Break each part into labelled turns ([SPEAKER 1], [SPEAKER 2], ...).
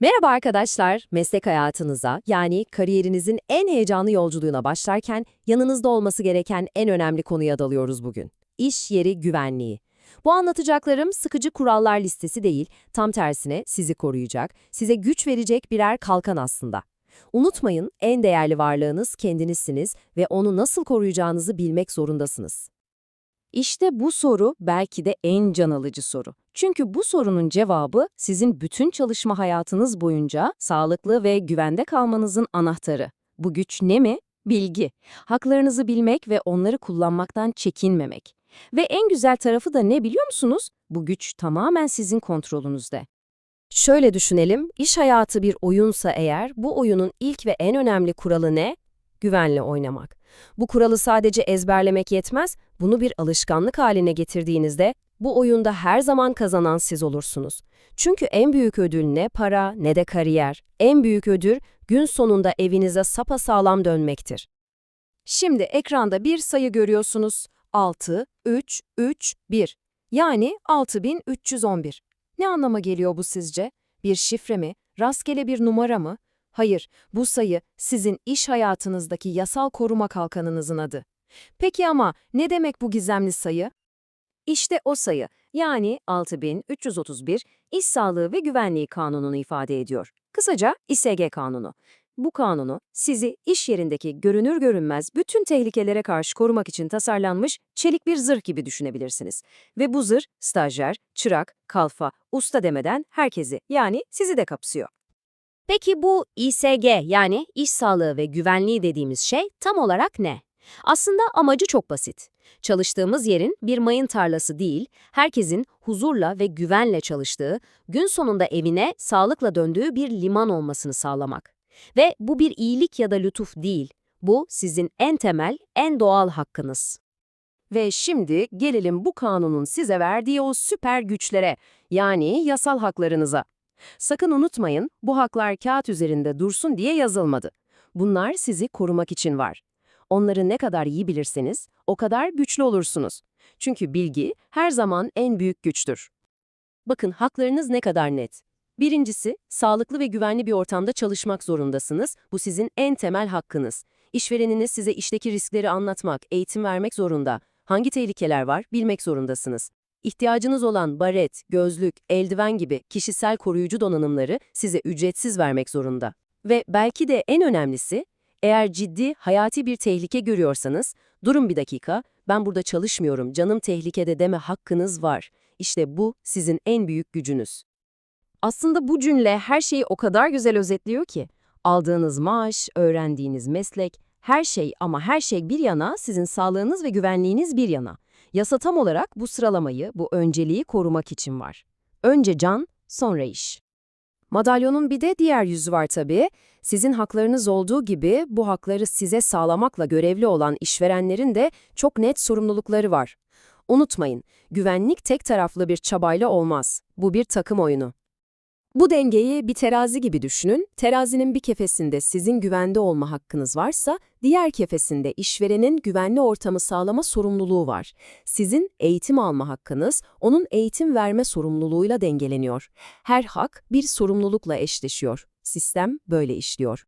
[SPEAKER 1] Merhaba arkadaşlar, meslek hayatınıza yani kariyerinizin en heyecanlı yolculuğuna başlarken yanınızda olması gereken en önemli konuya dalıyoruz bugün. İş yeri güvenliği. Bu anlatacaklarım sıkıcı kurallar listesi değil, tam tersine sizi koruyacak, size güç verecek birer kalkan aslında. Unutmayın, en değerli varlığınız kendinizsiniz ve onu nasıl koruyacağınızı bilmek zorundasınız. İşte bu soru belki de en can alıcı soru. Çünkü bu sorunun cevabı sizin bütün çalışma hayatınız boyunca sağlıklı ve güvende kalmanızın anahtarı. Bu güç ne mi? Bilgi. Haklarınızı bilmek ve onları kullanmaktan çekinmemek. Ve en güzel tarafı da ne biliyor musunuz? Bu güç tamamen sizin kontrolünüzde. Şöyle düşünelim, iş hayatı bir oyunsa eğer, bu oyunun ilk ve en önemli kuralı ne? Güvenle oynamak. Bu kuralı sadece ezberlemek yetmez, bunu bir alışkanlık haline getirdiğinizde bu oyunda her zaman kazanan siz olursunuz. Çünkü en büyük ödül ne para ne de kariyer. En büyük ödül gün sonunda evinize sapasağlam dönmektir. Şimdi ekranda bir sayı görüyorsunuz. 6, 3, 3, 1. Yani 6311. Ne anlama geliyor bu sizce? Bir şifre mi? Rastgele bir numara mı? Hayır, bu sayı sizin iş hayatınızdaki yasal koruma kalkanınızın adı. Peki ama ne demek bu gizemli sayı? İşte o sayı, yani 6331 İş Sağlığı ve Güvenliği Kanunu'nu ifade ediyor. Kısaca İSG Kanunu. Bu kanunu sizi iş yerindeki görünür görünmez bütün tehlikelere karşı korumak için tasarlanmış çelik bir zırh gibi düşünebilirsiniz. Ve bu zırh stajyer, çırak, kalfa, usta demeden herkesi yani sizi de kapsıyor. Peki bu İSG yani iş sağlığı ve güvenliği dediğimiz şey tam olarak ne? Aslında amacı çok basit. Çalıştığımız yerin bir mayın tarlası değil, herkesin huzurla ve güvenle çalıştığı, gün sonunda evine sağlıkla döndüğü bir liman olmasını sağlamak. Ve bu bir iyilik ya da lütuf değil, bu sizin en temel, en doğal hakkınız. Ve şimdi gelelim bu kanunun size verdiği o süper güçlere, yani yasal haklarınıza. Sakın unutmayın, bu haklar kağıt üzerinde dursun diye yazılmadı. Bunlar sizi korumak için var. Onları ne kadar iyi bilirseniz, o kadar güçlü olursunuz. Çünkü bilgi her zaman en büyük güçtür. Bakın haklarınız ne kadar net. Birincisi, sağlıklı ve güvenli bir ortamda çalışmak zorundasınız. Bu sizin en temel hakkınız. İşvereniniz size işteki riskleri anlatmak, eğitim vermek zorunda. Hangi tehlikeler var bilmek zorundasınız. İhtiyacınız olan baret, gözlük, eldiven gibi kişisel koruyucu donanımları size ücretsiz vermek zorunda. Ve belki de en önemlisi, eğer ciddi, hayati bir tehlike görüyorsanız, durun bir dakika, ben burada çalışmıyorum, canım tehlikede deme hakkınız var. İşte bu sizin en büyük gücünüz. Aslında bu cümle her şeyi o kadar güzel özetliyor ki, aldığınız maaş, öğrendiğiniz meslek, her şey ama her şey bir yana, sizin sağlığınız ve güvenliğiniz bir yana. Yasa tam olarak bu sıralamayı, bu önceliği korumak için var. Önce can, sonra iş. Madalyonun bir de diğer yüzü var tabii. Sizin haklarınız olduğu gibi bu hakları size sağlamakla görevli olan işverenlerin de çok net sorumlulukları var. Unutmayın, güvenlik tek taraflı bir çabayla olmaz. Bu bir takım oyunu. Bu dengeyi bir terazi gibi düşünün. Terazinin bir kefesinde sizin güvende olma hakkınız varsa, diğer kefesinde işverenin güvenli ortamı sağlama sorumluluğu var. Sizin eğitim alma hakkınız, onun eğitim verme sorumluluğuyla dengeleniyor. Her hak bir sorumlulukla eşleşiyor. Sistem böyle işliyor.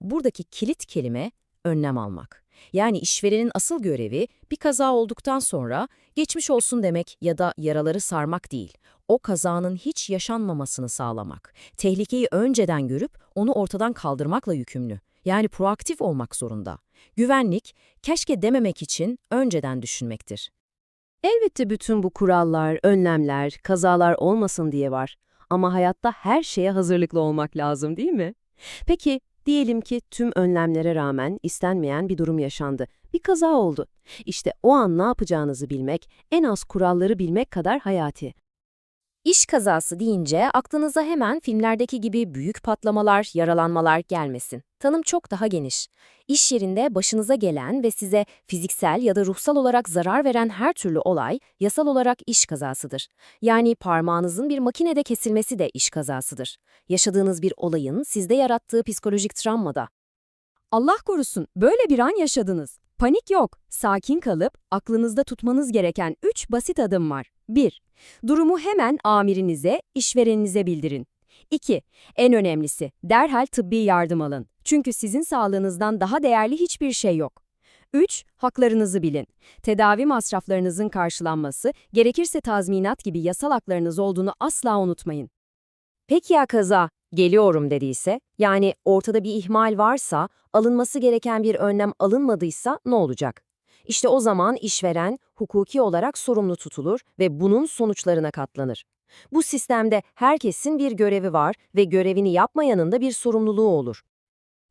[SPEAKER 1] Buradaki kilit kelime önlem almak. Yani işverenin asıl görevi bir kaza olduktan sonra geçmiş olsun demek ya da yaraları sarmak değil. O kazanın hiç yaşanmamasını sağlamak. Tehlikeyi önceden görüp onu ortadan kaldırmakla yükümlü. Yani proaktif olmak zorunda. Güvenlik, keşke dememek için önceden düşünmektir. Elbette bütün bu kurallar, önlemler, kazalar olmasın diye var. Ama hayatta her şeye hazırlıklı olmak lazım değil mi? Peki, diyelim ki tüm önlemlere rağmen istenmeyen bir durum yaşandı. Bir kaza oldu. İşte o an ne yapacağınızı bilmek, en az kuralları bilmek kadar hayati. İş kazası deyince aklınıza hemen filmlerdeki gibi büyük patlamalar, yaralanmalar gelmesin. Tanım çok daha geniş. İş yerinde başınıza gelen ve size fiziksel ya da ruhsal olarak zarar veren her türlü olay yasal olarak iş kazasıdır. Yani parmağınızın bir makinede kesilmesi de iş kazasıdır. Yaşadığınız bir olayın sizde yarattığı psikolojik travma da. Allah korusun, böyle bir an yaşadınız. Panik yok. Sakin kalıp aklınızda tutmanız gereken 3 basit adım var. 1. Durumu hemen amirinize, işvereninize bildirin.
[SPEAKER 2] 2. En önemlisi, derhal tıbbi yardım alın. Çünkü sizin sağlığınızdan daha değerli hiçbir şey yok. 3. Haklarınızı bilin. Tedavi masraflarınızın karşılanması, gerekirse tazminat gibi yasal haklarınız olduğunu asla unutmayın.
[SPEAKER 1] Peki ya kaza geliyorum dediyse, yani ortada bir ihmal varsa, alınması gereken bir önlem alınmadıysa ne olacak? İşte o zaman işveren hukuki olarak sorumlu tutulur ve bunun sonuçlarına katlanır. Bu sistemde herkesin bir görevi var ve görevini yapmayanın da bir sorumluluğu olur.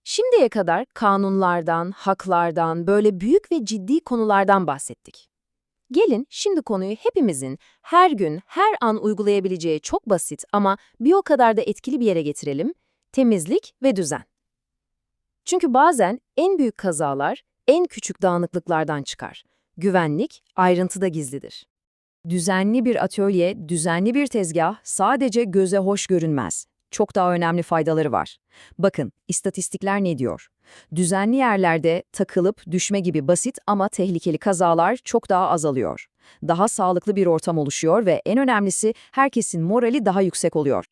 [SPEAKER 1] Şimdiye kadar kanunlardan, haklardan, böyle büyük ve ciddi konulardan bahsettik. Gelin şimdi konuyu hepimizin her gün, her an uygulayabileceği çok basit ama bir o kadar da etkili bir yere getirelim. Temizlik ve düzen. Çünkü bazen en büyük kazalar en küçük dağınıklıklardan çıkar. Güvenlik ayrıntıda gizlidir. Düzenli bir atölye, düzenli bir tezgah sadece göze hoş görünmez. Çok daha önemli faydaları var. Bakın, istatistikler ne diyor? Düzenli yerlerde takılıp düşme gibi basit ama tehlikeli kazalar çok daha azalıyor. Daha sağlıklı bir ortam oluşuyor ve en önemlisi herkesin morali daha yüksek oluyor.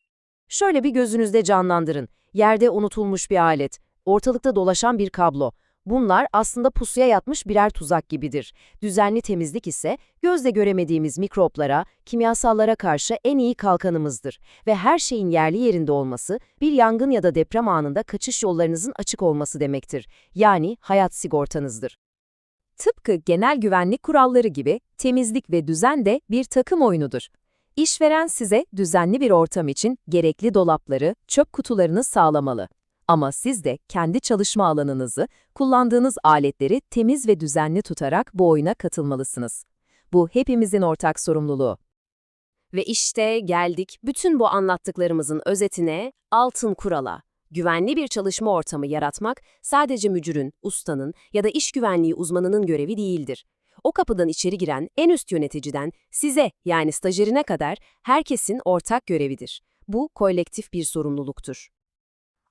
[SPEAKER 1] Şöyle bir gözünüzde canlandırın. Yerde unutulmuş bir alet, ortalıkta dolaşan bir kablo. Bunlar aslında pusuya yatmış birer tuzak gibidir. Düzenli temizlik ise gözle göremediğimiz mikroplara, kimyasallara karşı en iyi kalkanımızdır. Ve her şeyin yerli yerinde olması, bir yangın ya da deprem anında kaçış yollarınızın açık olması demektir. Yani hayat sigortanızdır. Tıpkı genel güvenlik kuralları gibi temizlik ve düzen de bir takım oyunudur. İşveren size düzenli bir ortam için gerekli dolapları, çöp kutularını sağlamalı. Ama siz de kendi çalışma alanınızı, kullandığınız aletleri temiz ve düzenli tutarak bu oyuna katılmalısınız. Bu hepimizin ortak sorumluluğu. Ve işte geldik bütün bu anlattıklarımızın özetine, altın kurala. Güvenli bir çalışma ortamı yaratmak sadece müdürün, ustanın ya da iş güvenliği uzmanının görevi değildir. O kapıdan içeri giren en üst yöneticiden size yani stajyerine kadar herkesin ortak görevidir. Bu kolektif bir sorumluluktur.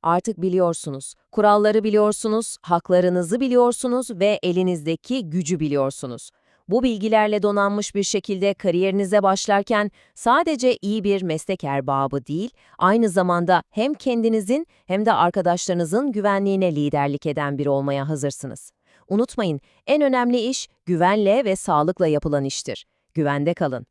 [SPEAKER 1] Artık biliyorsunuz, kuralları biliyorsunuz, haklarınızı biliyorsunuz ve elinizdeki gücü biliyorsunuz. Bu bilgilerle donanmış bir şekilde kariyerinize başlarken sadece iyi bir meslek erbabı değil, aynı zamanda hem kendinizin hem de arkadaşlarınızın güvenliğine liderlik eden biri olmaya hazırsınız. Unutmayın, en önemli iş güvenle ve sağlıkla yapılan iştir. Güvende kalın.